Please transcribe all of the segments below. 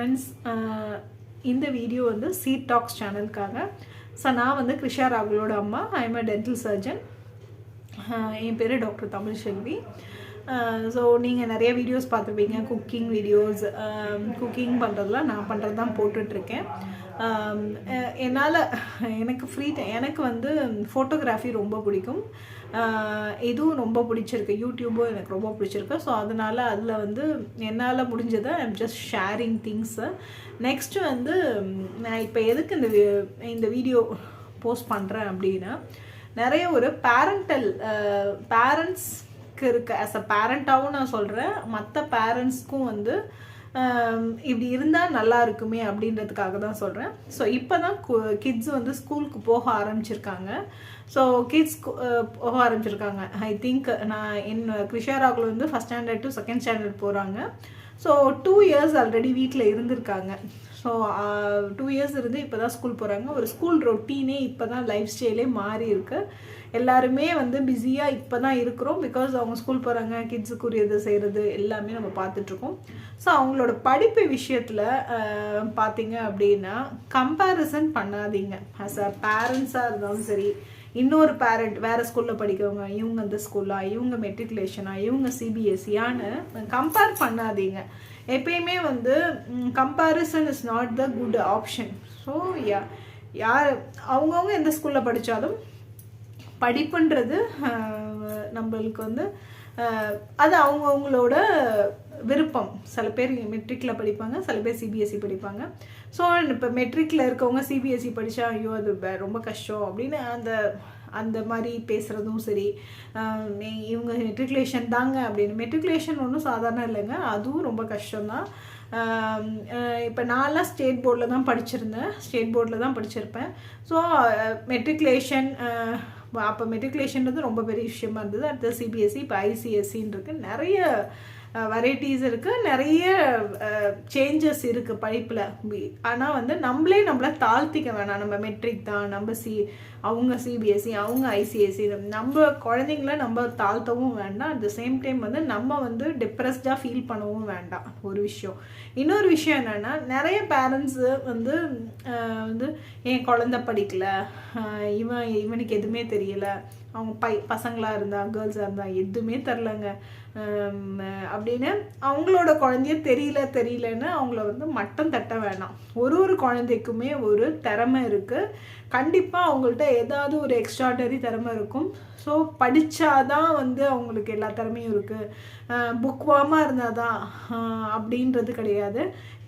Friends இந்த video வந்து seat tax சேனலுக்காக so நான் வந்து கிருஷா ராகுலோட அம்மா I am a dental surgeon என் பேர் டாக்டர் தமிழ் செல்வி ஸோ நீங்கள் நிறைய வீடியோஸ் பார்த்துருப்பீங்க குக்கிங் வீடியோஸ் குக்கிங் பண்ணுறதுலாம் நான் பண்ணுறது தான் போட்டுட்ருக்கேன். என்னால் எனக்கு ஃப்ரீ டைம் எனக்கு வந்து ஃபோட்டோகிராஃபி ரொம்ப பிடிக்கும். இதுவும் ரொம்ப பிடிச்சிருக்கு. யூடியூபும் எனக்கு ரொம்ப பிடிச்சிருக்கு. ஸோ அதனால் அதில் வந்து என்னால் முடிஞ்சதை I'm just sharing things next வந்து நான் இப்போ எதுக்கு இந்த வி- இந்த வீடியோ போஸ்ட் பண்ணுறேன் அப்படின்னா நிறைய ஒரு பேரண்டல் பேரண்ட்ஸ்க்கு இருக்க ஆஸ் அ பேரண்ட்டாகவும் நான் சொல்கிறேன் மற்ற பேரண்ட்ஸ்க்கும் வந்து இப்படி இருந்தால் நல்லா இருக்குமே அப்படின்றதுக்காக தான் சொல்கிறேன் ஸோ இப்போ தான் கிட்ஸ் வந்து ஸ்கூலுக்கு போக ஆரம்பிச்சிருக்காங்க. ஸோ கிட்ஸ் போக ஆரம்பிச்சிருக்காங்க. ஐ திங்க் நான் என் கிருஷா வந்து first standard to second standard போகிறாங்க ஸோ டூ இயர்ஸ் ஆல்ரெடி வீட்டில் இருந்திருக்காங்க. ஸோ டூ இயர்ஸ் இருந்து இப்போ தான் ஸ்கூல் போகிறாங்க ஒரு ஸ்கூல் ரொட்டீனே இப்போ தான் லைஃப் ஸ்டைலே மாறி இருக்குது எல்லாருமே வந்து பிஸியாக இப்போ தான் இருக்கிறோம். பிகாஸ் அவங்க ஸ்கூல் போகிறாங்க கிட்ஸுக்குரியது செய்கிறது எல்லாமே நம்ம பார்த்துட்ருக்கோம். ஸோ அவங்களோட படிப்பு விஷயத்தில் பார்த்தீங்க அப்படின்னா கம்பேரிசன் பண்ணாதீங்க. ஆஸ் அ பேரண்ட்ஸாக இருந்தாலும் சரி இன்னொரு பேரண்ட் வேறு ஸ்கூலில் படிக்கிறவங்க இவங்க இந்த ஸ்கூலா இவங்க மெட்ரிகுலேஷனா இவங்க சிபிஎஸ்சியான்னு கம்பேர் பண்ணாதீங்க. எப்பயுமே வந்து comparison is not the good option so yeah யார் அவங்கவுங்க எந்த ஸ்கூலில் படித்தாலும் படிப்புன்றது நம்மளுக்கு வந்து அது அவங்கவுங்களோட விருப்பம். சில பேர் மெட்ரிக்கில் படிப்பாங்க சில பேர் சிபிஎஸ்சி படிப்பாங்க. ஸோ இப்போ மெட்ரிக்கில் இருக்கவங்க சிபிஎஸ்சி படித்தா ஐயோ அது ரொம்ப கஷ்டம் அப்படின்னு அந்த அந்த மாதிரி பேசுகிறதும் சரி. இவங்க மெட்ரிகுலேஷன் தாங்க அப்படின்னு. மெட்ரிகுலேஷன் ஒன்றும் சாதாரண இல்லைங்க. அதுவும் ரொம்ப கஷ்டம்தான். இப்போ நான்லாம் ஸ்டேட் போர்டில் தான் படிச்சிருந்தேன். ஸ்டேட் போர்டில் தான் படிச்சிருப்பேன். ஸோ மெட்ரிகுலேஷன் அப்போ மெட்ரிகுலேஷன்றது ரொம்ப பெரிய விஷயமா இருந்தது. அடுத்து சிபிஎஸ்சி இப்போ ஐசிஎஸ்சின்னு இருக்கு நிறைய வெரைட்டிஸ் இருக்குது நிறைய சேஞ்சஸ் இருக்குது படிப்பில். ஆனால் வந்து நம்மளே நம்மளை தாழ்த்திக்க வேணாம். நம்ம மெட்ரிக் தான் நம்ம சி அவங்க சிபிஎஸ்சி அவங்க ஐசிஎஸ்சி நம்ம குழந்தைங்கள நம்ம தாழ்த்தவும் வேண்டாம். அட் த சேம் டைம் வந்து நம்ம வந்து டிப்ரெஸ்டாக ஃபீல் பண்ணவும் வேண்டாம். ஒரு விஷயம். இன்னொரு விஷயம் என்னென்னா நிறைய பேரண்ட்ஸு வந்து வந்து என் குழந்த படிக்கலை. இவன் இவனுக்கு எதுவுமே தெரியலை. அவங்க பை பசங்களாக இருந்தா கேர்ள்ஸாக இருந்தால் எதுவுமே தெரிலங்க அப்படின்னு அவங்களோட குழந்தைய தெரியல தெரியலன்னு அவங்கள வந்து மட்டம் தட்ட வேணாம். ஒரு ஒரு குழந்தைக்குமே ஒரு திறமை இருக்குது கண்டிப்பாக அவங்கள்ட்ட ஏதாவது ஒரு எக்ஸ்ட்ராடரி திறமை இருக்கும். ஸோ படித்தாதான் வந்து அவங்களுக்கு எல்லா திறமையும் இருக்குது புக் வாமாக இருந்தால் தான் அப்படின்றது கிடையாது.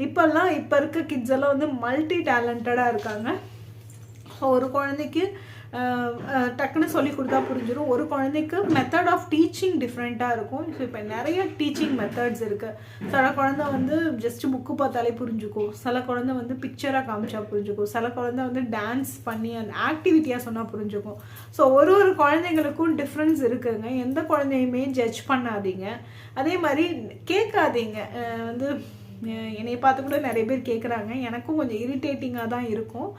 இப்போல்லாம் இப்போ இருக்க கிட்ஸ் எல்லாம் வந்து மல்டி டேலண்டடாக இருக்காங்க ஒரு குழந்தைக்கு டக்குன்னு சொல்லி கொடுத்தா புரிஞ்சிடும் ஒரு குழந்தைக்கு மெத்தட் ஆஃப் டீச்சிங் டிஃப்ரெண்ட்டாக இருக்கும். ஸோ இப்போ நிறைய டீச்சிங் மெத்தட்ஸ் இருக்குது சில குழந்தை வந்து ஜஸ்ட் புக்கு பார்த்தாலே புரிஞ்சுக்கும். சில குழந்தை வந்து பிக்சராக காமிச்சா புரிஞ்சுக்கும். சில குழந்தை வந்து டான்ஸ் பண்ணி அந்த ஆக்டிவிட்டியாக சொன்னால் புரிஞ்சுக்கும். ஸோ ஒரு ஒரு குழந்தைங்களுக்கும் டிஃப்ரென்ஸ் இருக்குங்க. எந்த குழந்தையுமே ஜட்ஜ் பண்ணாதீங்க. அதே மாதிரி கேட்காதீங்க. வந்து என்னை பார்த்து கூட நிறைய பேர் கேட்குறாங்க எனக்கும் கொஞ்சம் இரிட்டேட்டிங்காக தான் இருக்கும்.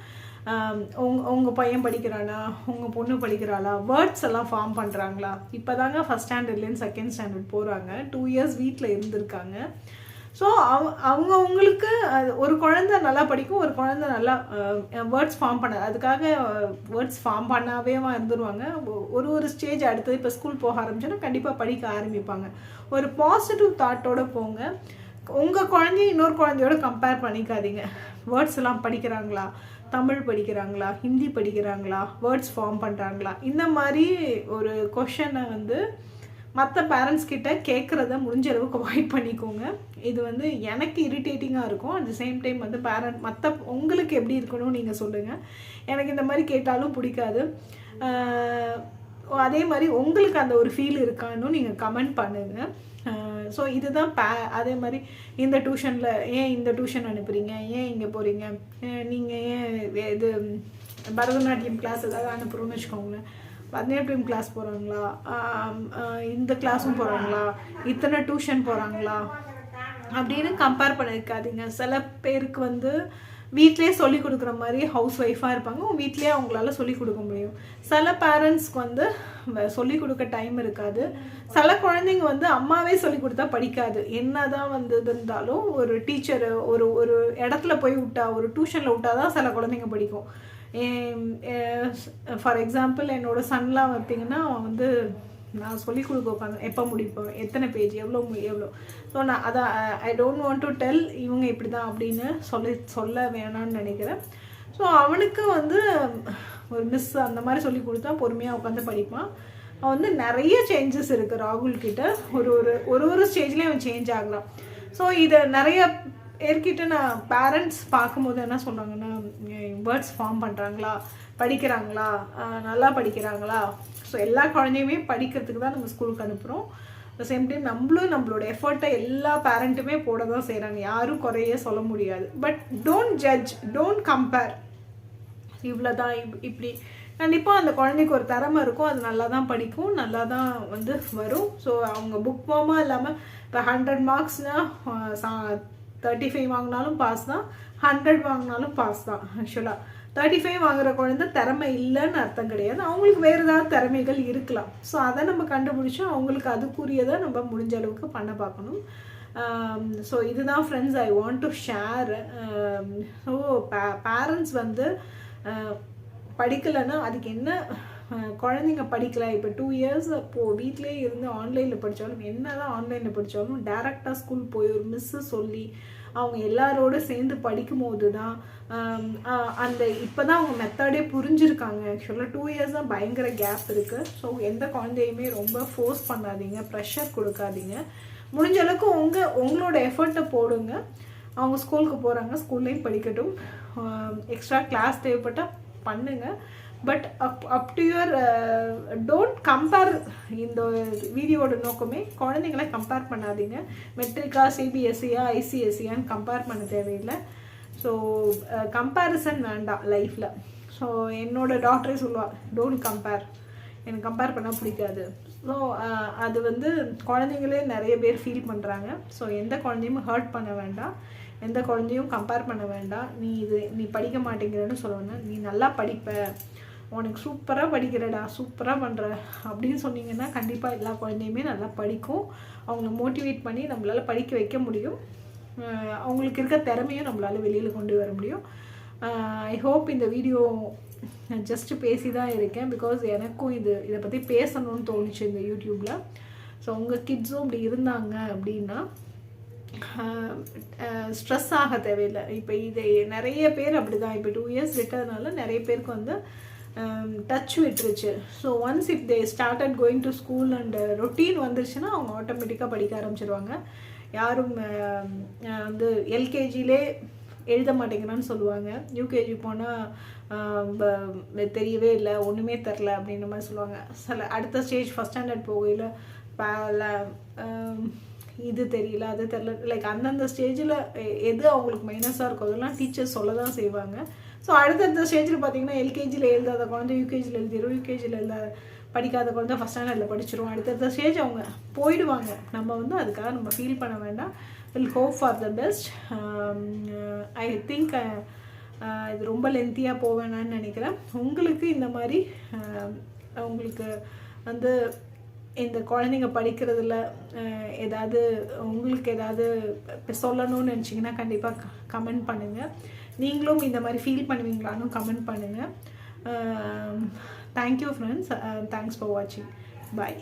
உங் உங்கள் பையன் படிக்கிறானா? உங்கள் பொண்ணு படிக்கிறாளா? வேர்ட்ஸ் எல்லாம் ஃபார்ம் பண்ணுறாங்களா இப்போ தாங்க ஃபஸ்ட் ஸ்டாண்டர்ட்லேருந்து செகண்ட் ஸ்டாண்டர்ட் போகிறாங்க டூ இயர்ஸ் வீட்டில் இருந்திருக்காங்க. ஸோ அவ அவங்கவுங்களுக்கு அது ஒரு குழந்தை நல்லா படிக்கும் ஒரு குழந்தை நல்லா வேர்ட்ஸ் ஃபார்ம் பண்ண அதுக்காக வேர்ட்ஸ் ஃபார்ம் பண்ணாவே இருந்துருவாங்க. ஒரு ஒரு ஸ்டேஜ் அடுத்தது இப்போ ஸ்கூல் போக ஆரம்பிச்சோன்னா கண்டிப்பாக படிக்க ஆரம்பிப்பாங்க. ஒரு பாசிட்டிவ் தாட்டோட போங்க. உங்கள் குழந்தைய இன்னொரு குழந்தையோட கம்பேர் பண்ணிக்காதீங்க. வேர்ட்ஸ் எல்லாம் படிக்கிறாங்களா? தமிழ் படிக்கிறாங்களா ஹிந்தி படிக்கிறாங்களா வேர்ட்ஸ் ஃபார்ம் பண்ணுறாங்களா இந்த மாதிரி ஒரு கொஷனை வந்து மற்ற பேரண்ட்ஸ் கிட்ட கேட்குறத முடிஞ்ச அளவுக்கு அவாய்ட் பண்ணிக்கோங்க. இது வந்து எனக்கு இரிட்டேட்டிங்காக இருக்கும். அட் த சேம் டைம் வந்து பேரண்ட் மற்ற உங்களுக்கு எப்படி இருக்கணும்னு நீங்கள் சொல்லுங்கள் எனக்கு இந்த மாதிரி கேட்டாலும் பிடிக்காது. அதே மாதிரி உங்களுக்கு அந்த ஒரு ஃபீல் இருக்கான்னு நீங்கள் கமெண்ட் பண்ணுங்கள் ஸோ இதுதான் பே அதே மாதிரி இந்த டியூஷனில் ஏன் இந்த டியூஷன் அனுப்புகிறீங்க ஏன் இங்கே போகிறீங்க நீங்கள் ஏன் இது பரதநாட்டியம் கிளாஸ் ஏதாவது அனுப்புகிறோன்னு வச்சுக்கோங்களேன். பரதநாட்டியம் கிளாஸ் போகிறாங்களா இந்த கிளாஸும் போகிறாங்களா இத்தனை டியூஷன் போகிறாங்களா அப்படின்னு கம்பேர் பண்ணியிருக்காதீங்க சில பேருக்கு வந்து வீட்டிலே சொல்லிக் கொடுக்குற மாதிரி ஹவுஸ் ஒய்ஃபாக இருப்பாங்க வீட்லேயே அவங்களால சொல்லிக் கொடுக்க முடியும். சில பேரண்ட்ஸ்க்கு வந்து சொல்லிக் கொடுக்க டைம் இருக்காது. சில குழந்தைங்க வந்து அம்மாவே சொல்லிக் கொடுத்தா படிக்காது. என்னதான் வந்து இருந்தாலும் ஒரு டீச்சரு ஒரு ஒரு இடத்துல போய் விட்டா ஒரு டியூஷனில் விட்டா தான் சில குழந்தைங்க படிக்கும். ஃபார் எக்ஸாம்பிள் என்னோட சன்லாம் பார்த்தீங்கன்னா அவன் வந்து நான் சொல்லி கொடுக்க உட்காந்து எப்போ முடிப்பேன் எத்தனை பேஜ் எவ்வளோ எவ்வளோ. ஸோ நான் அதை I don't want to tell இவங்க இப்படி தான் அப்படின்னு சொல்லி சொல்ல வேணான்னு நினைக்கிறேன். ஸோ அவனுக்கு வந்து ஒரு மிஸ் அந்த மாதிரி சொல்லி கொடுத்தா பொறுமையாக உட்காந்து படிப்பான். அவன் வந்து நிறைய சேஞ்சஸ் இருக்குது ராகுல் கிட்ட. ஒரு ஒரு ஒரு ஒரு ஸ்டேஜ்லேயும் அவன் சேஞ்ச் ஆகலாம். ஸோ இதை நிறைய ஏற்கிட்ட நான் பேரண்ட்ஸ் பார்க்கும்போது என்ன சொல்கிறாங்கன்னா வேர்ட்ஸ் ஃபார்ம் பண்ணுறாங்களா படிக்கிறாங்களா? நல்லா படிக்கிறாங்களா? ஸோ எல்லா குழந்தையுமே படிக்கிறதுக்கு தான் நம்ம ஸ்கூலுக்கு அனுப்புகிறோம் அட் சேம் டைம் நம்மளும் நம்மளோட எஃபர்ட்டை எல்லா பேரண்ட்டுமே போட தான் செய்கிறாங்க யாரும் குறைய சொல்ல முடியாது. But don't judge don't compare இவ்வளோ தான் இப்படி. கண்டிப்பாக அந்த குழந்தைக்கு ஒரு திறமை இருக்கும். அது நல்லா தான் படிக்கும். நல்லா தான் வந்து வரும். ஸோ அவங்க புக் ஃபார்மாக இல்லாமல் இப்போ ஹண்ட்ரட் மார்க்ஸ்னால் தேர்ட்டி ஃபைவ் வாங்கினாலும் பாஸ் தான் ஹண்ட்ரட் வாங்கினாலும் பாஸ் தான் ஆக்சுவலாக தேர்ட்டி ஃபைவ் வாங்குற குழந்தை திறமை இல்லைன்னு அர்த்தம் கிடையாது. அவங்களுக்கு வேறு ஏதாவது திறமைகள் இருக்கலாம். ஸோ அதை நம்ம கண்டுபிடிச்சோம் அவங்களுக்கு அதுக்குரியதை நம்ம முடிஞ்ச அளவுக்கு பண்ண பார்க்கணும். ஸோ இதுதான் friends I want to share so pay parents வந்து படிக்கலைன்னா அதுக்கு என்ன குழந்தைங்க படிக்கல. இப்போ டூ இயர்ஸ் அப்போது வீட்லேயே இருந்து ஆன்லைனில் படித்தாலும் என்ன தான் ஆன்லைனில் படித்தாலும் டேரெக்டாக ஸ்கூல் போய் ஒரு மிஸ்ஸு சொல்லி அவங்க எல்லாரோட சேர்ந்து படிக்கும்போது தான் அந்த இப்போ தான் அவங்க மெத்தடே புரிஞ்சிருக்காங்க. ஆக்சுவலாக டூ இயர்ஸ் தான் பயங்கர கேப் இருக்குது ஸோ எந்த குழந்தையுமே ரொம்ப ஃபோர்ஸ் பண்ணாதீங்க ப்ரெஷர் கொடுக்காதீங்க. முடிஞ்ச அளவுக்கு உங்கள் உங்களோட எஃபர்ட்டை போடுங்க. அவங்க ஸ்கூலுக்கு போகிறாங்க ஸ்கூல்லேயும் படிக்கட்டும். எக்ஸ்ட்ரா கிளாஸ் தேவைப்பட்டால் பண்ணுங்கள் but up up to your don't compare இந்த வீடியோட நோக்கமே குழந்தைங்களை கம்பேர் பண்ணாதீங்க. மெட்ரிக்கா சிபிஎஸ்சியா ஐசிஎஸ்சியான்னு கம்பேர் பண்ண தேவையில்லை. ஸோ கம்பேரிசன் uh, வேண்டாம் லைஃப்பில் ஸோ என்னோட டாக்டரே சொல்லுவாள் டோன்ட் கம்பேர் எனக்கு கம்பேர் பண்ணால் பிடிக்காது. ஸோ uh, அது வந்து குழந்தைங்களே நிறைய பேர் ஃபீல் பண்ணுறாங்க ஸோ எந்த குழந்தையும் ஹர்ட் பண்ண வேண்டாம். எந்த குழந்தையும் கம்பேர் பண்ண வேண்டாம். நீ இது நீ படிக்க மாட்டேங்கிறன்னு சொல்லணும் நீ நல்லா படிப்ப. உனக்கு சூப்பராக படிக்கிறடா சூப்பராக பண்ணுற அப்படின்னு சொன்னீங்கன்னா கண்டிப்பாக எல்லா குழந்தையுமே நல்லா படிக்கும். அவங்கள மோட்டிவேட் பண்ணி நம்மளால் படிக்க வைக்க முடியும். அவங்களுக்கு இருக்க திறமையும் நம்மளால் வெளியில் கொண்டு வர முடியும். ஐ ஹோப் இந்த வீடியோ நான் ஜஸ்ட்டு பேசி தான் இருக்கேன். பிகாஸ் எனக்கும் இது இதை பற்றி பேசணும்னு தோணுச்சு இந்த யூடியூப்பில் ஸோ உங்கள் கிட்ஸும் இப்படி இருந்தாங்க அப்படின்னா ஸ்ட்ரெஸ் ஆக தேவையில்லை. இப்போ இதை நிறைய பேர் அப்படி தான் இப்போ டூ இயர்ஸ் விட்டதுனால நிறைய பேருக்கு வந்து Um, டச் விட்டுருச்சு. So once if they started going to school and routine வந்துருச்சுன்னா அவங்க ஆட்டோமேட்டிக்காக படிக்க ஆரம்பிச்சிருவாங்க. யாரும் um, வந்து எல்கேஜிலே எழுத மாட்டேங்கிறான்னு சொல்லுவாங்க. யூகேஜி போனால் um, தெரியவே இல்லை ஒன்றுமே தெரில அப்படின்ற மாதிரி சொல்லுவாங்க. சில அடுத்த ஸ்டேஜ் ஃபஸ்ட் ஸ்டாண்டர்ட் போகையில் இது தெரியல அது தெரியல. லைக் அந்தந்த ஸ்டேஜில் எது அவங்களுக்கு மைனஸாக இருக்கோ அதெல்லாம் டீச்சர்ஸ் சொல்ல தான் செய்வாங்க. ஸோ அடுத்தடுத்த ஸ்டேஜில் பார்த்தீங்கன்னா எல்கேஜியில் எழுதாத குழந்தை யூகேஜியில் எழுதிடும் யூகேஜியில் எழுதாத படிக்காத குழந்தை ஃபஸ்ட் ஸ்டாண்டர்டில் படிச்சிடும் அடுத்தடுத்த ஸ்டேஜ் அவங்க போயிடுவாங்க. நம்ம வந்து அதுக்காக நம்ம ஃபீல் பண்ண வேண்டாம். Will hope for the best I think இது ரொம்ப லென்த்தியாக போவேணான்னு நினைக்கிறேன். உங்களுக்கு இந்த மாதிரி um, உங்களுக்கு வந்து இந்த குழந்தைங்க படிக்கிறதுல uh, ஏதாவது உங்களுக்கு ஏதாவது சொல்லணும்னு நினச்சிங்கன்னா கண்டிப்பாக கமெண்ட் பண்ணுங்கள் நீங்களும் இந்த மாதிரி ஃபீல் பண்ணுவீங்களான்னு கமெண்ட் பண்ணுங்கள் thank you friends thanks for வாட்சிங் பாய்